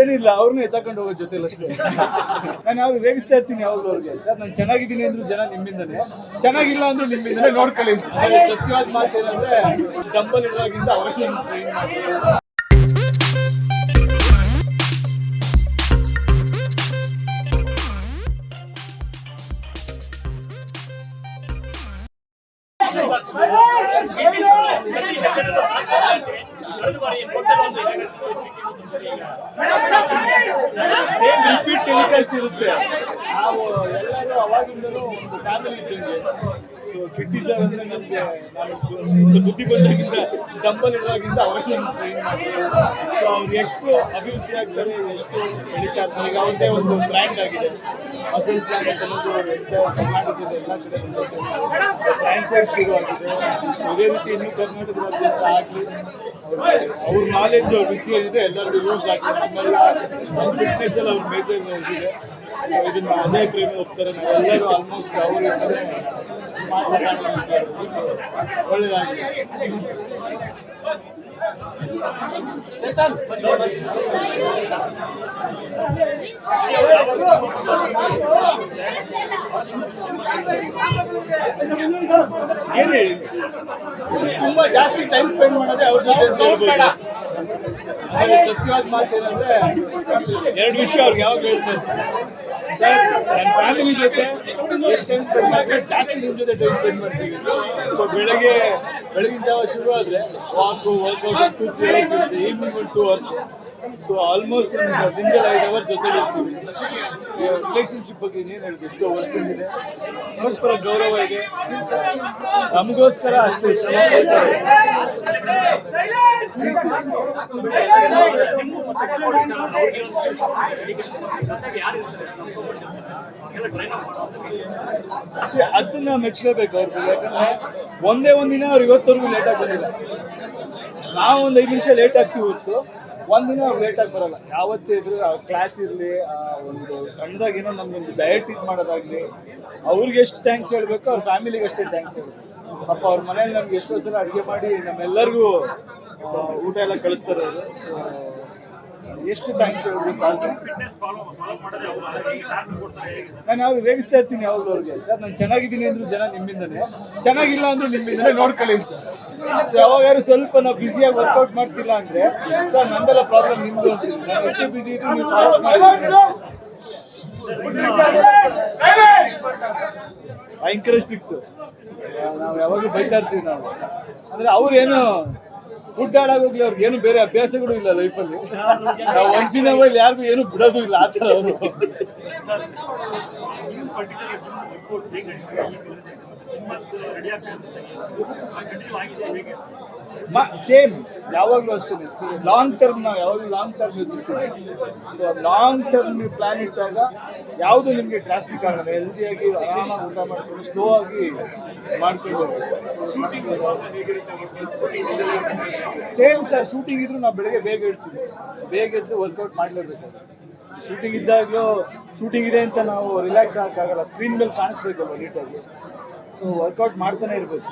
ಏನಿಲ್ಲ, ಅವ್ರನ್ನ ಎತ್ತಕೊಂಡು ಹೋಗೋ ಜೊತೆಲಿ ಅಷ್ಟೇ. ನಾನು ಯಾವಾಗ ರೇಗಿಸ್ತಾ ಇರ್ತೀನಿ ಯಾವಾಗಲೂ ಅವ್ರಿಗೆ. ಸರ್, ನಾನು ಚೆನ್ನಾಗಿದ್ದೀನಿ ಅಂದ್ರು ಜನ ನಿಮ್ಮಿಂದನೇ. ಚೆನ್ನಾಗಿಲ್ಲ ಅಂದ್ರೆ ನಿಮ್ಮಿಂದನೇ ನೋಡ್ಕೊಳ್ಳಿ. ಸತ್ಯವಾದ ಮಾತೇನಂದ್ರೆ ಡಂಬಲ್ ಇಡುವಾಗಿಂದ ಅವ್ರಿಗೆ ಟ್ರೈನ್ ಸೇಮ್ ರಿಪೀಟ್ ಟೆಲಿಕಾಸ್ಟ್ ಇರುತ್ತೆ. ನಾವು ಎಲ್ಲರೂ ಅವಾಗಿಂದಲೂ ಒಂದು ಫ್ಯಾಮಿಲಿ ಇದ್ದಂಗೆ. ಸೊ ಕಿಟ್ಟಿ ಸರ್ ಅಂದ್ರೆ ನಮಗೆ ನಾನು ಒಂದು ಬುದ್ಧಿ ಬಂದಾಗಿಂದ ಡಂಬಲ್ ಅವರೇ ಅವ್ರಿಗೆ ಟ್ರೈನ್ ಮಾಡ್ತಾರೆ ಸೊ ಅವ್ರು ಎಷ್ಟು ಅಭಿವೃದ್ಧಿ ಆಗ್ತಾರೆ, ಎಷ್ಟು ಎಳಿತಾ ಇರ್ತಾರೆ ಈಗ ಅವ್ರದ್ದೇ ಒಂದು ಬ್ರ್ಯಾಂಡ್ ಆಗಿದೆ. ಮಸಲ್ ಪ್ಲಾನೆಟ್ ಅನ್ನೋದು ಕರ್ನಾಟಕದ ಎಲ್ಲ ಕಡೆ ಫ್ರಾಂಚೈಸ್ ಶುರು ಆಗಿದೆ. ಅದೇ ರೀತಿ ಇನ್ನೂ ಕರ್ನಾಟಕದಾದ್ಯಂತ ಆಗಲಿ, ಅವ್ರ ನಾಲೆಜ್ ಅವ್ರ ವಿದ್ಯೆ ಏನಿದೆ, ಎಲ್ಲರಿಗೂ ಯೂಸ್ ಆಗಿದೆ ನಮ್ಮೆಲ್ಲ ನಮ್ಮ ಫಿಟ್ನೆಸ್ ಎಲ್ಲ ಅವ್ರ ಮೇಜರ್ ಇದೆ ಇದನ್ನ ಅದೇ ಪ್ರೇಮ ಹೋಗ್ತಾರೆ ನಾವೆಲ್ಲರೂ ಆಲ್ಮೋಸ್ಟ್ ಅವರು ಒಳ್ಳೆಯದಾಗಿ ಏನು ಹೇಳಿ? ತುಂಬಾ ಜಾಸ್ತಿ ಟೈಮ್ ಸ್ಪೆಂಡ್ ಮಾಡೋದೇ ಅವ್ರ ಜೊತೆ ಸತ್ಯವಾದ ಮಾತು ಏನಂದ್ರೆ ಎರಡು ವಿಷಯ ಅವ್ರಿಗೆ ಯಾವಾಗ ಹೇಳ್ತಾರೆ ಸರ್ ನನ್ನ ಫ್ಯಾಮಿಲಿ ಜೊತೆ ಎಷ್ಟು ಟೈಮ್ ಜಾಸ್ತಿ ನಿಮ್ಮ ಜೊತೆ ಟೈಮ್ ಸ್ಪೆಂಡ್ ಮಾಡ್ತೀವಿ. ಸೊ ಬೆಳಗ್ಗೆ ಬೆಳಗಿನ ಜಾವ ಶುರು ಆದರೆ walk workout two three hours ಇರುತ್ತೆ ಈವ್ನಿಂಗ್ ಒಂದು ಟೂ ಅವರ್ಸ್ ಸೊ ಆಲ್ಮೋಸ್ಟ್ ಒಂದು ದಿನದಲ್ಲಿ ಐದು ಅವರ್ ಜೊತೆ ಇರ್ತೀವಿ. ರಿಲೇಶನ್ಶಿಪ್ ಬಗ್ಗೆ ಏನು ಹೇಳಿ ಎಷ್ಟೋ ವರ್ಷದಿಂದ ಪರಸ್ಪರ ಗೌರವ ಇದೆ. ನಮಗೋಸ್ಕರ ಅಷ್ಟೇ ಶ್ರಮ See, ಅದನ್ನ ಮೆಚ್ಚಲೇಬೇಕು ಅವ್ರಿಗೆ ಯಾಕಂದ್ರೆ ಒಂದೇ ಒಂದಿನ ಅವ್ರು ಇವತ್ತವರೆಗೂ ಲೇಟಾಗಿ ಬಂದಿಲ್ಲ. ನಾವು ಒಂದು ಐದು ನಿಮಿಷ ಲೇಟ್ ಆಗ್ತೀವಿ ಹೊತ್ತು ಒಂದಿನ ಅವ್ರು ಲೇಟಾಗಿ ಬರಲ್ಲ. ಯಾವತ್ತೇ ಇದ್ರು ಕ್ಲಾಸ್ ಇರಲಿ ಒಂದು ಸಣ್ಣದಾಗಿ ಏನೋ ನಮ್ಗೊಂದು ಡಯಟ್ ಇದು ಮಾಡೋದಾಗ್ಲಿ ಅವ್ರಿಗೆ ಎಷ್ಟು ಥ್ಯಾಂಕ್ಸ್ ಹೇಳ್ಬೇಕು ಅವ್ರ ಫ್ಯಾಮಿಲಿಗೆ ಅಷ್ಟೇ ಥ್ಯಾಂಕ್ಸ್ ಹೇಳ್ಬೇಕು. ಪಾಪ ಅವ್ರ ಮನೇಲಿ ನಮ್ಗೆ ಎಷ್ಟೋ ಸಲ ಅಡುಗೆ ಮಾಡಿ ನಮ್ಮೆಲ್ಲರಿಗೂ ಊಟ ಎಲ್ಲ ಕಳಿಸ್ತಾರೆ ಎಷ್ಟು ಥ್ಯಾಂಕ್ಸ್ ಹೇಳಿದ್ರು ನಾನು ಯಾವಾಗ ರೇಗಿಸ್ತಾ ಇರ್ತೀನಿ ಯಾವಾಗಲೂ ಅವ್ರಿಗೆ ಸರ್, ನಾನು ಚೆನ್ನಾಗಿದ್ದೀನಿ ಅಂದ್ರು ಜನ ನಿಮ್ಮಿಂದನೇ. ಚೆನ್ನಾಗಿಲ್ಲ ಅಂದ್ರೆ ನಿಮ್ಮಿಂದನೇ ನೋಡ್ಕೊಳ್ಳಿ ಸೊ ಯಾವಾಗಾದ್ರು ಸ್ವಲ್ಪ ನಾವು ಬ್ಯುಸಿಯಾಗಿ ವರ್ಕೌಟ್ ಮಾಡ್ತಿಲ್ಲ ಅಂದ್ರೆ, ಸರ್, ನಂದೆಲ್ಲ ಪ್ರಾಬ್ಲಮ್ ನಿಮ್ದು ಎಷ್ಟು ಬ್ಯುಸಿ ಇದ್ರು ನೀವು follow ಮಾಡಿ. ಭಯಂಕರ ಸ್ಟ್ರಿಕ್ಟ್ ನಾವು ಯಾವಾಗಲೂ ಬೈತಾ ಇರ್ತೀವಿ ನಾವು. ಅಂದ್ರೆ ಅವ್ರು ಫುಡ್ ಹಾಳಾಗೋಗ್ಲಿ ಅವ್ರಿಗೆ. ಏನು ಬೇರೆ ಅಭ್ಯಾಸಗಳು ಇಲ್ಲ ಲೈಫಲ್ಲಿ ನಾವು ಸಿನಿಮಾ ಇಲ್ಲಿ ಯಾರಿಗೂ ಏನು ಬಿಡೋದು ಇಲ್ಲ ಆ ಥರ ಅವರು. ಸೇಮ್, ಯಾವಾಗಲೂ ಅಷ್ಟೇ ಲಾಂಗ್ ಟರ್ಮ್ ನಾವು ಯಾವಾಗಲೂ ಲಾಂಗ್ ಟರ್ಮ್ ಯೋಚಿಸ್ತೀವಿ. ಸೊ ಲಾಂಗ್ ಟರ್ಮ್ ನೀವು ಪ್ಲಾನ್ ಇಟ್ಟಾಗ ಯಾವುದು ನಿಮಗೆ ಡ್ರಾಸ್ಟಿಕ್ ಆಗಲ್ಲ. ಹೆಲ್ದಿಯಾಗಿ ಆರಾಮಾಗಿ ಊಟ ಮಾಡ್ಕೊಂಡು ಸ್ಲೋ ಆಗಿ ಮಾಡ್ಕೊಂಡು ಸೇಮ್ ಸರ್ ಶೂಟಿಂಗ್ ಇದ್ರೂ ನಾವು ಬೆಳಗ್ಗೆ ಬೇಗ ಇಡ್ತೀವಿ ಬೇಗ ಎದ್ದು ವರ್ಕೌಟ್ ಮಾಡಲೇಬೇಕು. ಶೂಟಿಂಗ್ ಇದ್ದಾಗಲೂ ಶೂಟಿಂಗ್ ಇದೆ ಅಂತ ನಾವು ರಿಲ್ಯಾಕ್ಸ್ ಆಗೋಕ್ಕಾಗಲ್ಲ. ಸ್ಕ್ರೀನ್ ಮೇಲೆ ಕಾಣಿಸ್ಬೇಕಲ್ವ ನೀಟಾಗಿ ಸೊ ವರ್ಕೌಟ್ ಮಾಡ್ತಾನೆ ಇರಬೇಕು.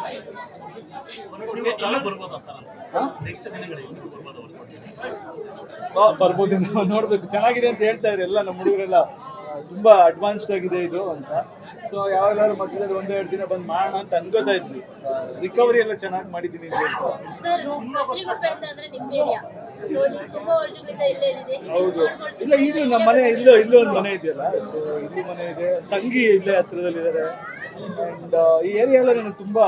ಬರ್ಬೋದು ನಾವು ನೋಡ್ಬೇಕು. ಚೆನ್ನಾಗಿದೆ ಅಂತ ಹೇಳ್ತಾ ಇದ್ದಾರೆ ಎಲ್ಲ ನಮ್ಮ ಹುಡುಗರೆಲ್ಲ. ತುಂಬಾ ಅಡ್ವಾನ್ಸ್ಡ್ ಆಗಿದೆ ಇದು ಅಂತ. ಸೊ ಯಾವಾಗಲಾದ್ರು ಮಧ್ಯದಲ್ಲಿ ಒಂದೆರಡು ಎರಡು ದಿನ ಬಂದು ಮಾಡೋಣ ಅಂತ ಅನ್ಕೋತಾ ಇದ್ವಿ. ರಿಕವರಿ ಎಲ್ಲ ಚೆನ್ನಾಗಿ ಮಾಡಿದ್ದೀನಿ ಅಂತ ಹೌದು. ಇಲ್ಲ ಇದು ನಮ್ಮ ಮನೆ ಇಲ್ಲೋ ಇಲ್ಲೋ ಒಂದು ಮನೆ ಇದೆಯಲ್ಲ. ಸೊ ಇಲ್ಲಿ ಮನೆ ಇದೆ. ತಂಗಿ ಇಲ್ಲೇ ಹತ್ರದಲ್ಲಿದ್ದಾರೆ. ಆ್ಯಂಡ್ ಈ ಏರಿಯಾ ಎಲ್ಲ ನನಗೆ ತುಂಬ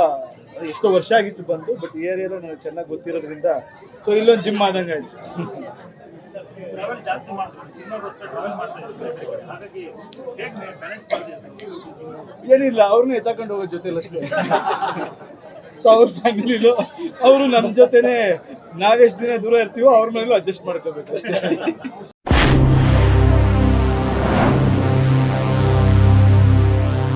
ಎಷ್ಟೋ ವರ್ಷ ಆಗಿತ್ತು ಬಂದು ಬಟ್ ಈ ಏರಿಯಾ ನನಗೆ ಚೆನ್ನಾಗಿ ಗೊತ್ತಿರೋದ್ರಿಂದ ಸೊ ಇಲ್ಲೊಂದು ಜಿಮ್ ಆದಂಗೆ ಆಯ್ತು. ಏನಿಲ್ಲ ಅವ್ರನ್ನ ಎತ್ತಕೊಂಡು ಹೋಗೋ ಜೊತೆಲಿ ಅಷ್ಟೇ. ಸೊ ಅವ್ರ ಫ್ಯಾಮಿಲಿಲು ಅವರು ನಮ್ಮ ಜೊತೆನೆ ನಾವೆಷ್ಟು ದಿನ ದೂರ ಇರ್ತೀವೋ ಅವ್ರ ಮೇಲೂ ಅಡ್ಜಸ್ಟ್ ಮಾಡ್ಕೋಬೇಕು ಅಷ್ಟೇ.